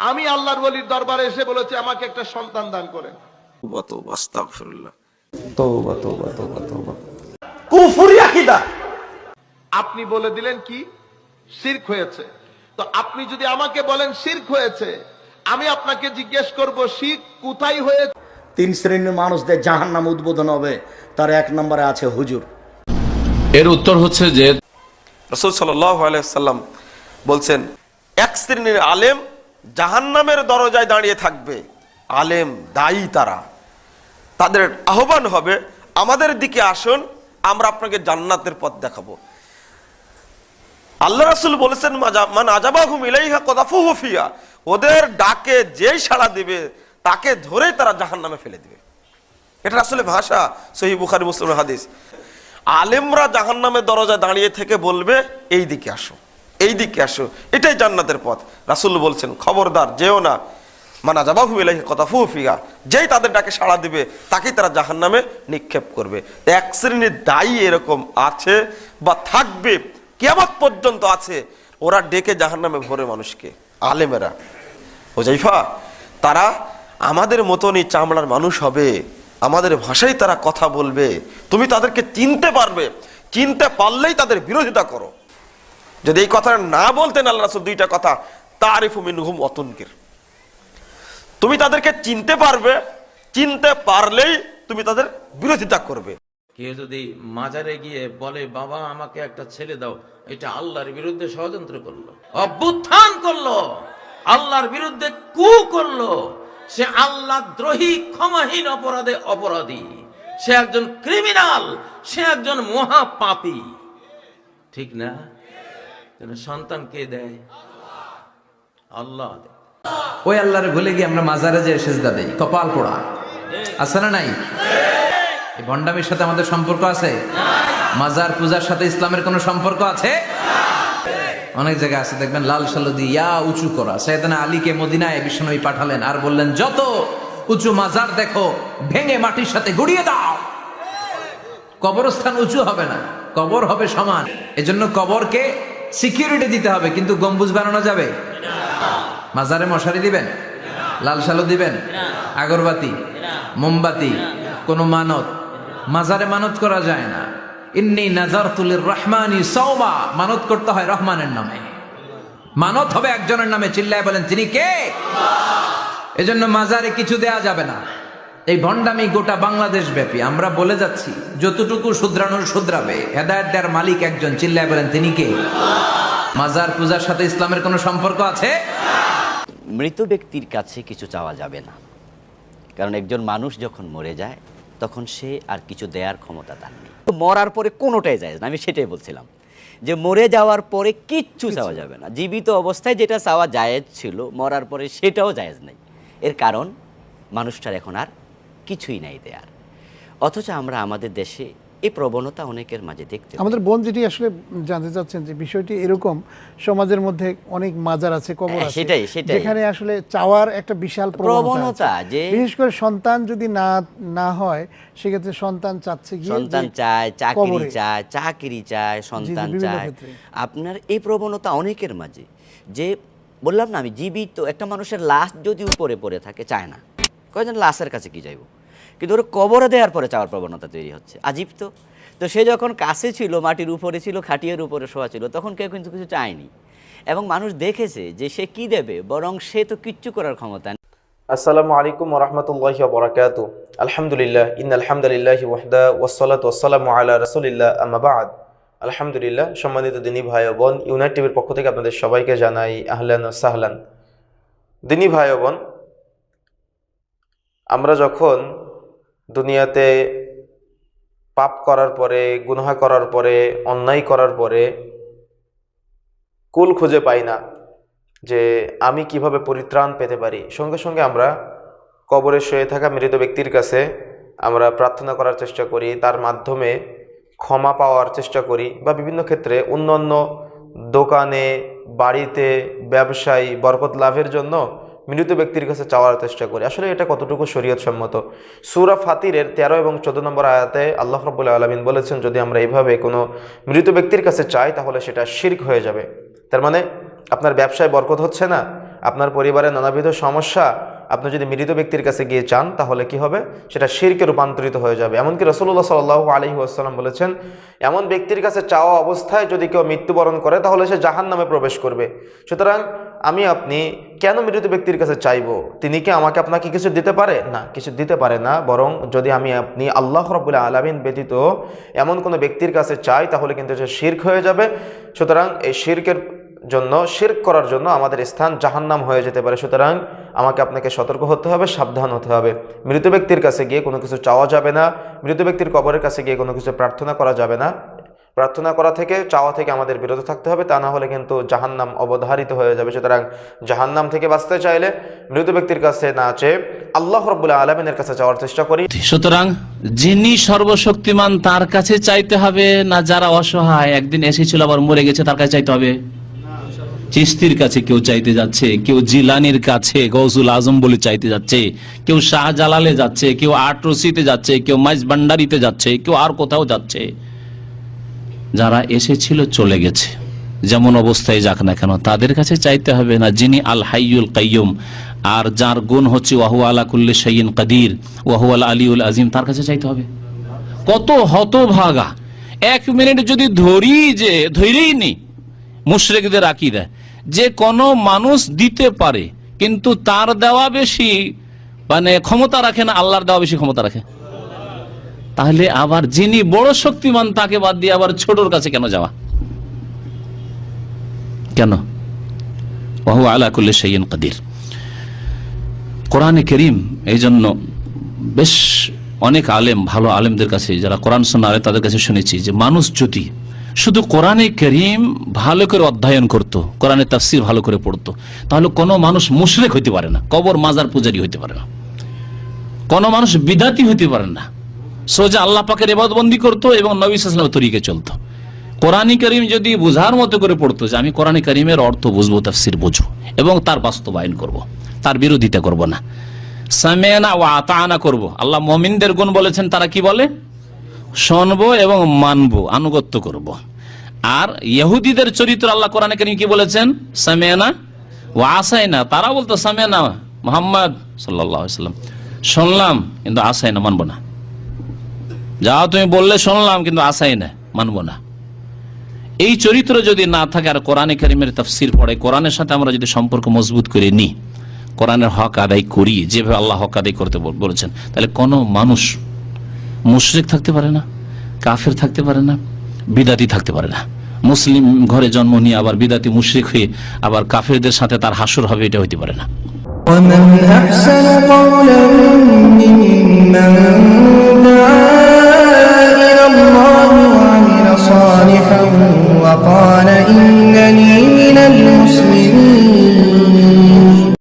আমি আল্লাহর বলির দরবারে এসে বলেছি আমাকে একটা সন্তান দান করেন আপনি বলে দিলেন কি? শির্ক হয়েছে। তো আপনি যদি আমাকে বলেন শির্ক হয়েছে আমি আপনাকে জিজ্ঞেস করব শির্ক কোথায় হয়েছে? তিন শ্রেণির মানুষদের জাহান নাম উদ্বোধন হবে তার এক নম্বরে আছে হুজুর। এর উত্তর হচ্ছে যে রসুল সাল্লাহ আলাইসাল্লাম বলছেন এক শ্রেণির আলেম জাহান্নামের দরজায় দাঁড়িয়ে থাকবে। আলেম, দায়ী তারা। তাদের আহ্বান হবে, আমাদের দিকে আসুন, আমরা আপনাকে জান্নাতের পথ দেখাবো। আল্লাহ রাসুল বলেছেন মান আজাবাহুম ইলাইহা কদাফুহু ফিয়া ওদের ডাকে যেই সাড়া দিবে, তাকে ধরেই তারা জাহান্নামে ফেলে দিবে। এটা আসলে ভাষা সহি বুখারি মুসলিম হাদিস। আলেমরা জাহান্নামের দরজায় দাঁড়িয়ে থেকে বলবে এই দিকে আসো। এই দিকে আসো, এটাই জান্নাতের পথ। রাসুল বলছেন, খবরদার, যেও না। মানা যাবাহু এলাহি কথা ফুফিয়া যেই তাদের ডাকে সাড়া দিবে, তাকেই তারা জাহান্নামে নিক্ষেপ করবে। এক শ্রেণির দায়ী এরকম আছে বা থাকবে কেমন পর্যন্ত আছে, ওরা ডেকে জাহান্নামে ভরে মানুষকে, আলেমেরা। হোজাইফা তারা আমাদের মতনই চামড়ার মানুষ হবে, আমাদের ভাষায় তারা কথা বলবে, তুমি তাদেরকে চিনতে পারবে, চিনতে পারলেই তাদের বিরোধিতা করো। যদি এই কথাটা না বলতেন আল্লাহ রাসূল, দুইটা কথা, তারিফু মিনহুম অতনকির তুমি তাদেরকে চিনতে পারবে, চিনতে পারলেই তুমি তাদের বিরোধিতা করবে। কেউ যদি মাজারে গিয়ে বলে, বাবা, আমাকে একটা ছেলে দাও, এটা আল্লাহর বিরুদ্ধে ষড়যন্ত্র করল, অভ্যুত্থান করল, আল্লাহর বিরুদ্ধে কু করল। সে আল্লাহ দ্রোহী, ক্ষমাহীন অপরাধে অপরাধী। সে একজন ক্রিমিনাল, সে একজন মহাপাপী। ঠিক না? যেন সন্তান কে দেয়। আল্লাহ ওই আল্লাহরে ভুলে গিয়ে আমরা মাজারে যে সেজদা দেই। কপাল পোড়া। আছে না নাই? এই ভণ্ডামির সাথে আমাদের সম্পর্ক আছে? মাজার পূজার সাথে ইসলামের কোনো সম্পর্ক আছে? অনেক জায়গায় আছে, দেখবেন লাল সালুদি ইয়া উঁচু করা। সৈয়দনা আলীকে মদিনায় বিষ্ণুই পাঠালেন আর বললেন, যত উঁচু মাজার দেখো, ভেঙে মাটির সাথে গুড়িয়ে দাও। কবরস্থান উঁচু হবে না, কবর হবে সমান। এজন্য কবরকে সিকিউরিটি দিতে হবে, কিন্তু গম্বুজ বানানো যাবে? মাজারে মশারি দিবেন? লাল সালু দিবেন? আগরবাতি? মোমবাতি? কোনো মানত? মাজারে মানত করা যায় না। ইন্নি নাজারতুলির রহমানি সৌমা মানত করতে হয় রহমানের নামে। মানত হবে একজনের নামে। চিল্লায় বলেন, তিনি কে? এজন্য মাজারে কিছু দেয়া যাবে না। এই ভণ্ডামি গোটা বাংলাদেশ ব্যাপী আমরা বলে যাচ্ছি যতটুকু শুধরানোর শুধরাবে। হেদায়ত দেওয়ার মালিক একজন চিল্লায় বলেন তিনি কে? মাজার পূজার সাথে ইসলামের কোনো সম্পর্ক আছে? মৃত ব্যক্তির কাছে কিছু চাওয়া যাবে না। কারণ একজন মানুষ যখন মরে যায় তখন সে আর কিছু দেয়ার ক্ষমতা তার নেই। তো মরার পরে কোনোটাই যায় না আমি সেটাই বলছিলাম। যে মরে যাওয়ার পরে কিচ্ছু চাওয়া যাবে না। জীবিত অবস্থায় যেটা চাওয়া জায়েজ ছিল মরার পরে সেটাও জায়েজ নেই। এর কারণ মানুষটার এখন আর কিছুই নাই দেয়ার। অথচ আমরা আমাদের দেশে এই প্রবণতা অনেকের মাঝে দেখতে আমাদের বোন যেটি আসলে জানতে চাচ্ছেন যে বিষয়টি এরকম সমাজের মধ্যে অনেক মাজার আছে কবর হ্যাঁ, আছে সেটাই, সেটাই। যেখানে আসলে চাওয়ার একটা বিশাল প্রবণতা যে- বিশেষ করে সন্তান যদি না না হয় সেক্ষেত্রে সন্তান চাচ্ছে গিয়ে সন্তান চায় চাকরি। চায় চাকরি চায় সন্তান চায়। আপনার এই প্রবণতা অনেকের মাঝে যে বললাম না আমি জীবিত একটা মানুষের লাশ যদি উপরে পড়ে থাকে চায় না। কয়জন লাশের কাছে কি যাইব? কিন্তু ওরা কবরে দেওয়ার পরে চাওয়ার প্রবণতা তৈরি হচ্ছে। আজীব তো। তো সে যখন কাছে ছিল, মাটির উপরে ছিল, খাটিয়ার উপরে শোয়া ছিল, তখন কেউ কিন্তু কিছু চায়নি। এবং মানুষ দেখেছে যে সে কি দেবে, বরং সে তো কিচ্ছু করার ক্ষমতা নেই। আসসালামু আলাইকুম ওরহমতুল্লাহি বরাকাতু। আলহামদুলিল্লাহ ইন আলহামদুলিল্লাহ ওয়াহদা, ওয়াসসালাত ওয়াসসালামু আলা রাসূলিল্লাহ, আম্মা বাদ। আলহামদুলিল্লাহ, সম্মানিত দিনী ভাই বোন, ইউনাইট টিভির পক্ষ থেকে আপনাদের সবাইকে জানাই আহলান সাহলান। দিনী ভাই বোন আমরা যখন দুনিয়াতে পাপ করার পরে, গুনাহ করার পরে, অন্যায় করার পরে কুল খুঁজে পাই না যে আমি কীভাবে পরিত্রাণ পেতে পারি। সঙ্গে সঙ্গে আমরা কবরে শুয়ে থাকা মৃত ব্যক্তির কাছে আমরা প্রার্থনা করার চেষ্টা করি, তার মাধ্যমে ক্ষমা পাওয়ার চেষ্টা করি বা বিভিন্ন ক্ষেত্রে অন্য দোকানে, বাড়িতে, ব্যবসায়ী, বরকত লাভের জন্য মৃত ব্যক্তির কাছে চাওয়ার চেষ্টা করি। আসলে এটা কতটুকু শরীয়ত সম্মত সুরা ফাতিরের তেরো এবং চোদ্দ নম্বর আয়াতে আল্লাহ রব্বুল আলমিন বলেছেন, যদি আমরা এইভাবে কোনো মৃত ব্যক্তির কাছে চাই, তাহলে সেটা শির্ক হয়ে যাবে। তার মানে আপনার ব্যবসায় বরকত হচ্ছে না, আপনার পরিবারের নানাবিধ সমস্যা, আপনি যদি মৃত ব্যক্তির কাছে গিয়ে চান, তাহলে কি হবে? সেটা শিরকে রূপান্তরিত হয়ে যাবে। এমনকি রসুল্লাহ সাল্লাহ আলহি আসসালাম বলেছেন, এমন ব্যক্তির কাছে চাওয়া অবস্থায় যদি কেউ মৃত্যুবরণ করে, তাহলে সে জাহান নামে প্রবেশ করবে। সুতরাং আমি আপনি কেন মৃত ব্যক্তির কাছে চাইব? তিনি কি আমাকে আপনাকে কিছু দিতে পারে? না, কিছু দিতে পারে না। বরং যদি আমি আপনি আল্লাহ রবুল্লা আলমিন ব্যতীত এমন কোনো ব্যক্তির কাছে চাই, তাহলে কিন্তু সে শির্ক হয়ে যাবে। সুতরাং এই শির্কের জন্য, শির্ক করার জন্য আমাদের স্থান জাহান্নাম হয়ে যেতে পারে। সুতরাং আমাকে আপনাকে সতর্ক হতে হবে, সাবধান হতে হবে। মৃত ব্যক্তির কাছে গিয়ে কোনো কিছু চাওয়া যাবে না। মৃত ব্যক্তির কবরের কাছে গিয়ে কোনো কিছু প্রার্থনা করা যাবে না। প্রার্থনা করা থেকে, চাওয়া থেকে আমাদের বিরত থাকতে হবে। তা না হলে কিন্তু জাহান্নাম অবধারিত হয়ে যাবে। সুতরাং জাহান্নাম থেকে বাঁচতে চাইলে মৃত ব্যক্তির কাছে না চেয়ে আল্লাহ রব্বুল্লাহ আলমিনের কাছে যাওয়ার চেষ্টা করি। সুতরাং যিনি সর্বশক্তিমান তার কাছে চাইতে হবে না যারা অসহায়। একদিন এসেছিল, আবার মরে গেছে, তার কাছে চাইতে হবে। চিস্তির কাছে কেউ চাইতে যাচ্ছে, কেউ জিলানির কাছে গৌসুল আজম বলে চাইতে যাচ্ছে, কেউ শাহজালালে যাচ্ছে, কেউ আটরসিতে যাচ্ছে, কেউ মাইজ ভান্ডারিতে যাচ্ছে, কেউ আর কোথাও যাচ্ছে। যারা এসেছিল চলে গেছে। যেমন অবস্থায় যাক না কেন, তাদের কাছে চাইতে হবে না, যিনি আল হাইয়ুল কাইয়ুম, আর যার গুণ হচ্ছে ওয়াহু আলা কুল্লি সঈন কাদির, ওয়াহু আল আলিউল আজিম, তার কাছে চাইতে হবে। কত হতভাগা। এক মিনিট যদি ধরি যে, ধরেই নি, মুশরেকদের আকিদা, যে কোনো মানুষ দিতে পারে, কিন্তু তার দেওয়া বেশি মানে ক্ষমতা রাখে না, আল্লাহর দেওয়া বেশি ক্ষমতা রাখে। তাহলে আবার যিনি বড় শক্তিমান, তাকে বাদ দিয়ে আবার ছোটর কাছে কেন যাওয়া? কেন? বহু আলা কুল্লি শাইইন কাদির। কোরআনে করিম এই জন্য বেশ অনেক আলেম, ভালো আলেমদের কাছে, যারা কোরআন শোনা তাদের কাছে শুনেছি যে মানুষ যদি শুধু কোরআনে করিম ভালো করে অধ্যয়ন করত, কোরআনের তাফসির ভালো করে পড়তো, তাহলে কোনো মানুষ মুশরেক হইতে পারে না, কবর মাজার পূজারি হইতে পারে না, কোনো মানুষ বিদাতি হইতে পারে না। সোজা আল্লাহ পাকের এবাদবন্দি করতো এবং নবী সালামের তরিকে চলতো। কোরআনী করিম যদি বোঝার মতো করে পড়তো যে আমি কোরআনী করিমের অর্থ বুঝব, তাফসির বুঝব এবং তার বাস্তবায়ন করব। তার বিরোধিতা করব না। সামেনা ও আতানা করব। আল্লাহ মমিনদের গুণ বলেছেন, তারা কি বলে? শুনব এবং মানবো, আনুগত্য করব। আর ইহুদিদের চরিত্র আল্লাহ কোরআনে করিম কি বলেছেন? সামেনা ও আসাই না তারা বলতো সামেনা মোহাম্মদ সাল্লাম শুনলাম, কিন্তু আসাই না মানবো না। যাও তুমি বললে শুনলাম, কিন্তু আসাই না মানবো না। এই চরিত্র যদি না থাকে, আর কোরআনে কারিমের তফসির পড়ে, কোরআনের সাথে আমরা যদি সম্পর্ক মজবুত করে নিই, কোরআনের হক আদায় করি, যেভাবে আল্লাহ হক আদায় করতে বলেছেন, তাহলে কোনো মানুষ মুশরিক থাকতে পারে না, কাফের থাকতে পারে না, বিদাতি থাকতে পারে না। মুসলিম ঘরে জন্ম নিয়ে আবার বিদাতি মুশরিক হয়ে আবার কাফেরদের সাথে তার হাসর হবে, এটা হইতে পারে না। صالحا وقال إنني من المسلمين.